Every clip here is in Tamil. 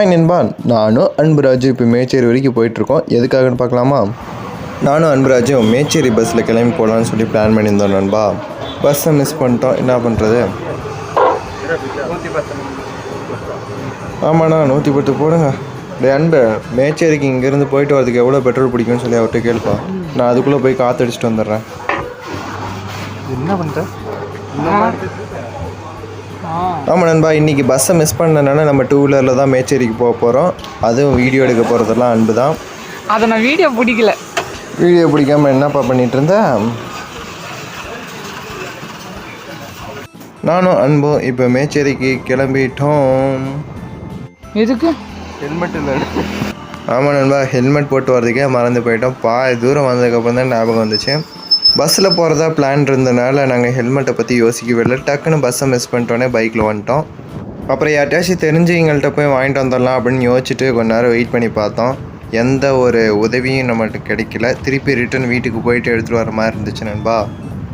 ஹாய் நண்பா நானும் அன்புராஜு இப்போ மேச்சேரி வரைக்கும் போயிட்டுருக்கோம். எதுக்காகன்னு பார்க்கலாமா? நானும் அன்புராஜும் மேச்சேரி பஸ்ஸில் கிளம்பி போகலான்னு சொல்லி பிளான் பண்ணியிருந்தோம் நண்பா. பஸ்ஸை மிஸ் பண்ணிட்டோம். என்ன பண்ணுறது ஆமாண்ணா நூற்றி பத்து போடுங்க. டே அன்பு மேச்சேரிக்கு இங்கேருந்து போயிட்டு வரதுக்கு எவ்வளோ பெட்ரோல் பிடிக்கும்னு சொல்லி அவர்கிட்ட கேள்ப்பா. நான் அதுக்குள்ளே போய் காற்றடிச்சிட்டு வந்துடுறேன். என்ன பண்ணுற ஆமாம் நண்பா இன்றைக்கி பஸ்ஸை மிஸ் பண்ணனால நம்ம டூ வீலரில் தான் மேச்சேரிக்கு போக போகிறோம் அதுவும் வீடியோ எடுக்க போகிறதெல்லாம் அன்பு தான் அதை நான் வீடியோ பிடிக்கல. வீடியோ பிடிக்காம என்னப்பா பண்ணிட்டு இருந்தேன் நானும் அன்பும் இப்போ மேச்சேரிக்கு கிளம்பிட்டோம். எதுக்கு? ஹெல்மெட் இல்லை. ஆமாம் நண்பா ஹெல்மெட் போட்டு வரதுக்கே மறந்து போயிட்டோம். பாதி தூரம் வந்ததுக்கப்புறம் தான் ஞாபகம் வந்துச்சு. பஸ்ஸில் போகிறதா பிளான் இருந்தனால நாங்கள் ஹெல்மெட்டை பற்றி யோசிக்கவே இல்லை. டக்குன்னு பஸ்ஸை மிஸ் பண்ணிட்டோன்னே பைக்கில் வந்துட்டோம். அப்புறம் யார்ட்டாச்சும் தெரிஞ்சவங்கள்ட்ட போய் வாங்கிட்டு வந்துடலாம் அப்படின்னு யோசிச்சுட்டு கொஞ்ச நேரம் வெயிட் பண்ணி பார்த்தோம். எந்த ஒரு உதவியும் நம்மகிட்ட கிடைக்கல. திருப்பி ரிட்டர்ன் வீட்டுக்கு போயிட்டு எடுத்துகிட்டு வர மாதிரி இருந்துச்சு நண்பா.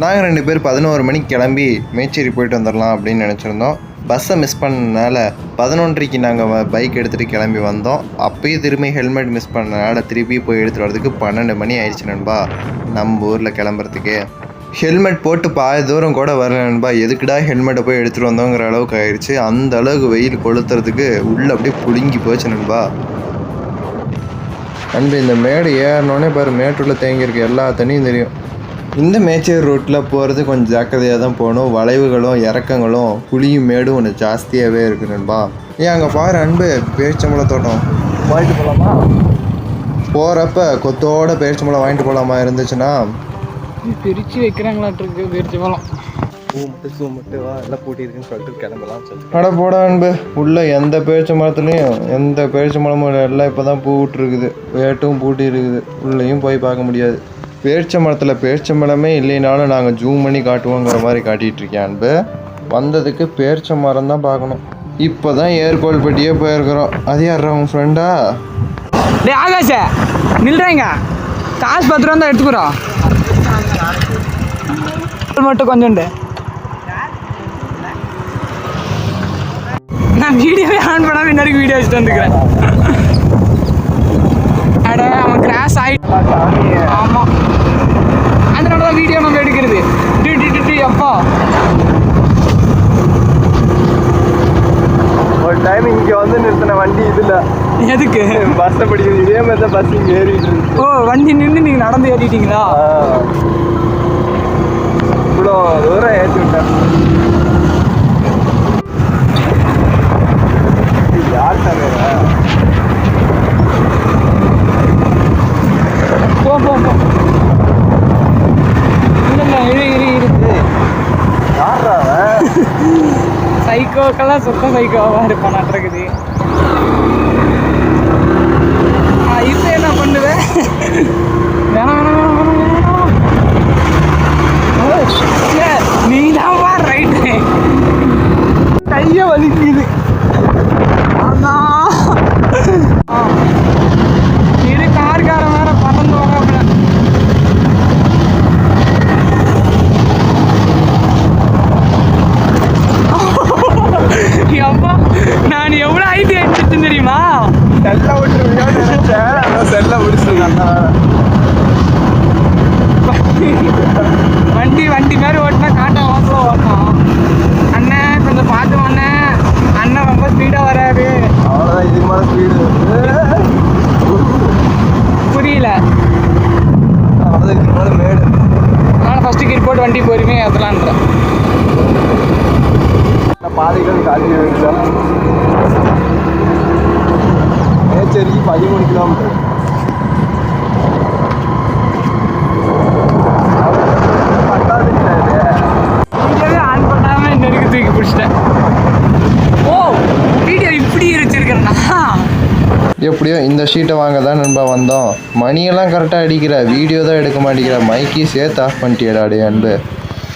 நாங்கள் ரெண்டு பேர் பதினோரு மணிக்கு கிளம்பி மேச்சேரி போயிட்டு வந்துடலாம் அப்படின்னு நினச்சிருந்தோம். பஸ்ஸை மிஸ் பண்ணனால பதினொன்றைக்கு நாங்கள் பைக் எடுத்துகிட்டு கிளம்பி வந்தோம். அப்பயும் திரும்பி ஹெல்மெட் மிஸ் பண்ணனால திருப்பி போய் எடுத்துகிட்டு வரதுக்கு பன்னெண்டு மணி ஆயிடுச்சு நண்பா. நம்ம ஊரில் கிளம்புறதுக்கு. ஹெல்மெட் போட்டு பாதி தூரம் கூட வரல நண்பா. எதுக்குடா ஹெல்மெட்டை போய் எடுத்துகிட்டு வந்தோங்கிற அளவுக்கு ஆயிடுச்சு அந்த அளவுக்கு வெயில் கொளுத்துறதுக்கு உள்ளே அப்படியே புழுங்கி போச்சு நண்பா. அன்பு இந்த மேடு ஏறினோடனே பாரு மேட்டூரில் தேங்கியிருக்க எல்லா தண்ணியும் தெரியும். இந்த மேச்சேரி ரோட்டில் போகிறது கொஞ்சம் ஜாக்கிரதையாக தான் போகணும். வளைவுகளும் இறக்கங்களும் குழியும் மேடும் ஒன்று ஜாஸ்தியாகவே இருக்கு நண்பா. ஏன் அங்கே பாரு அன்பு பேரிச்சம்பழம் தோட்டம். வாங்கிட்டு போகலாமா போகிறப்ப கொத்தோட பேரிச்சம்பழம் வாங்கிட்டு போகலாமா இருந்துச்சுன்னா? பிரித்து வைக்கிறாங்களாட்டிருக்கு பேரிச்சு பழம் பூ மட்டும் சூ மட்டும் வா எல்லாம் பூட்டியிருக்குன்னு சொல்லிட்டு கிளம்பலாம் சொல்லிட்டு. அட போடா அன்பு உள்ள எந்த பேரிச்ச மரத்துலையும் எந்த பேரிச்ச மரமும் எல்லாம் இப்போ தான் பூ விட்டுருக்குது. வேட்டும் பூட்டி இருக்குது உள்ளேயும் போய் பார்க்க முடியாது. பேரிச்ச மரத்தில் பேரிச்ச மரமே இல்லைனாலும் நாங்கள் ஜூம் பண்ணி காட்டுவோங்கிற மாதிரி காட்டிகிட்ருக்கேன் அன்பு. வந்ததுக்கு பேரிச்ச மரம் தான் பார்க்கணும். இப்போ தான் ஏர்கோல்பட்டியே போயிருக்கிறோம். அது யார் உன் ஃப்ரெண்டா டே ஆகாஷ நில்றேங்க. காசு பத்து ரூபா தான் எடுத்துக்கிறோம் மட்டும் கொஞ்சோண்டு நான் வீடியோவே ஆன் பண்ணாம இன்னொரு வீடியோ வச்சுட்டு வந்துக்கிறேன். அட அவன் கிராஸ் ஆகிட்டு ஆமாம் அதனால தான் வீடியோ நம்ம எடுக்கிறது டி டி டி டி அப்பா ஒரு டைம் இங்கே வந்து நிறுத்தின வண்டி இதில் எதுக்கு பஸ்ஸை பிடிக்குது. இதே மாதிரி தான் பஸ் ஏறிட்டு இருக்கு. ஓ வண்டி நின்று நீங்கள் நடந்து ஏறிட்டீங்களா? இவ்வளோ தூரம் ஏற்றி விட்டேன் யார் சார் போ போ போ. இல்லை இல்லை இரு இரு இரு. யாரா அவன்? சைக்கோக்கெல்லாம் சுத்த சைக்கோவாக இருப்பான் இருக்குது Meron, meron, meron. பாதைகள் காட்டி வேண்டியதான் மேச்சேரிக்கு பதிமூணு கிலோமீட்டர். எப்படியோ இந்த ஷீட்டை வாங்க தான் நண்பா வந்தோம். மணியெல்லாம் கரெக்டாக அடிக்கிற வீடியோ தான் எடுக்க மாட்டேங்கிற. மைக்கி சேர்த்து ஆஃப் பண்ணிட்டியடா டே அன்பு.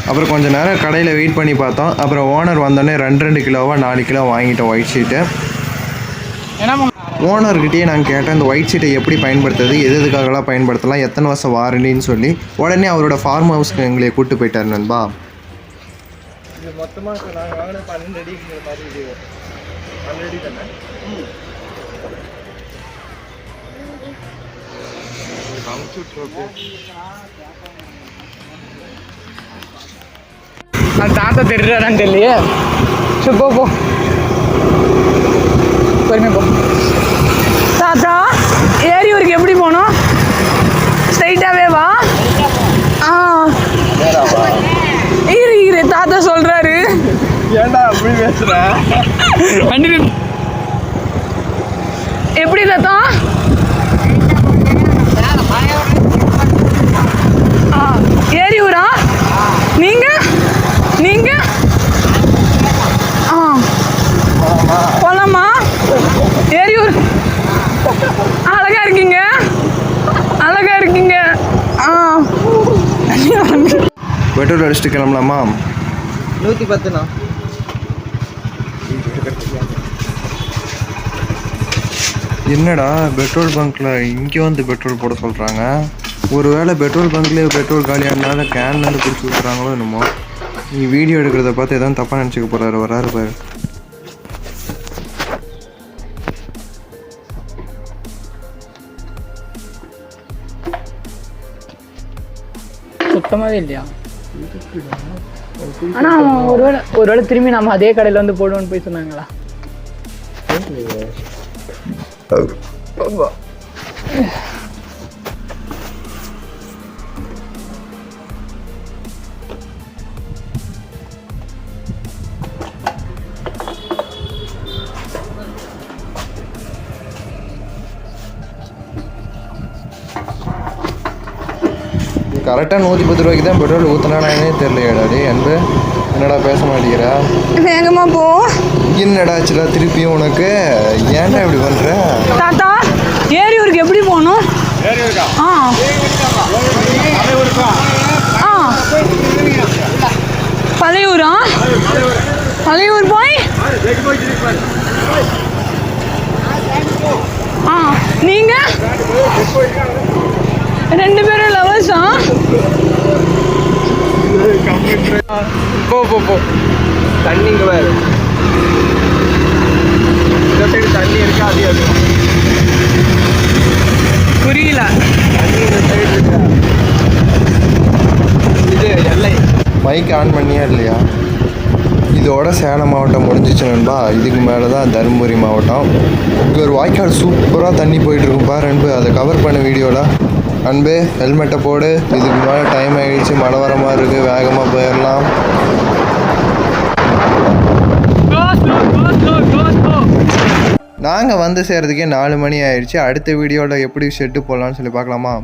அப்புறம் கொஞ்ச நேரம் கடையில் வெயிட் பண்ணி பார்த்தோம். அப்புறம் ஓனர் வந்தோடனே ரெண்டு ரெண்டு கிலோவா நாலு கிலோ வாங்கிட்டோம் ஒயிட் ஷீட்டு ஓனர்கிட்டயே நான் கேட்டேன் இந்த ஒயிட் ஷீட்டை எப்படி பயன்படுத்துறது? எது எதுக்காகலாம் பயன்படுத்தலாம்? எத்தனை வருஷம் வாரண்டின்னு சொல்லி. உடனே அவரோட ஃபார்ம் ஹவுஸ்க்கு எங்களை கூப்பிட்டு போயிட்டார் நண்பா. இது மொத்தமாக அந்த தாத்தா தெரியுறான்னு தெரியலையே. சரி போ போ. பொறுமையா போ. தாத்தா ஏரியூருக்கு எப்படி போகணும்? ஸ்ட்ரைட்டாகவே வா. ஆ. இரு இரு தாத்தா சொல்கிறாரு ஏன்டா அப்படி பேசுற? வண்டி. எப்படி தாத்தா? ஆ ஏரியூரா நீங்க நீங்க ஆ போலாமா? ஏரியூர். அழகா இருக்கீங்க. அழகா இருக்கீங்க. ஆ. பெட்ரோல் அடிச்சுட்டு கிளம்பலாமா? நூற்றி பத்துண்ணா. என்னடா பெட்ரோல் பங்க்கில் இங்கே வந்து பெட்ரோல் போட சொல்கிறாங்க ஒருவேளை பெட்ரோல் பங்க்லேயே பெட்ரோல் காலியானால கேன்லேருந்து பிடிச்சி விட்றாங்களோ என்னமோ? நீ வீடியோ எடுக்கிறத பார்த்து எதாவது தப்பாக நினச்சிக்க போகிறாரு வராரு பாரு. சுத்தமாவே இல்லையா? ஆனா அவன் ஒருவேளை ஒருவேளை திரும்பி நம்ம அதே கடையில வந்து போடுவோம்னு போய் சொன்னாங்களா? கரெக்டாக நூற்றி பத்து ரூபாய்க்கு தான் பெட்ரோல் ஊற்றினானே தெரியலையாடா டே அன்பு. என்னடா பேச மாட்டேங்கிறா? வேகமா போ. என்னடா ஆச்சுடா திருப்பியும் உனக்கு? ஏன்டா இப்படி பண்ணுற தாத்தா ஏரியூருக்கு எப்படி போகணும்? ஆ. ஆ. பழையூரா? பழையூர் போய்? ஆ. நீங்க? ரெண்டு பேரும் லவர்ஸா போ போ போ. தண்ணிங்க வேறு இந்த சைடு தண்ணி இருக்கு? அதே இருக்கும் புரியல. தண்ணி இந்த சைடு இருக்கு? இது எல்லை. மைக் ஆன் பண்ணியா இல்லையா? இதோட சேலம் மாவட்டம் முடிஞ்சிச்சு நண்பா. இதுக்கு மேலே தான் தருமபுரி மாவட்டம். இங்கே ஒரு வாய்க்கால் சூப்பராக தண்ணி போயிட்டு இருக்கும். பாரு அன்பு அதை கவர் பண்ண வீடியோவில் அன்பு ஹெல்மெட்டை போடு. இதுக்கு மேலே டைம் ஆகிடுச்சு மழை வர மாதிரி இருக்குது வேகமாக போயிடலாம். நாங்கள் வந்து சேர்றதுக்கே நாலு மணி ஆயிடுச்சு. அடுத்த வீடியோவில் எப்படி ஷெட்டு போடலான்னு சொல்லி பார்க்கலாமா?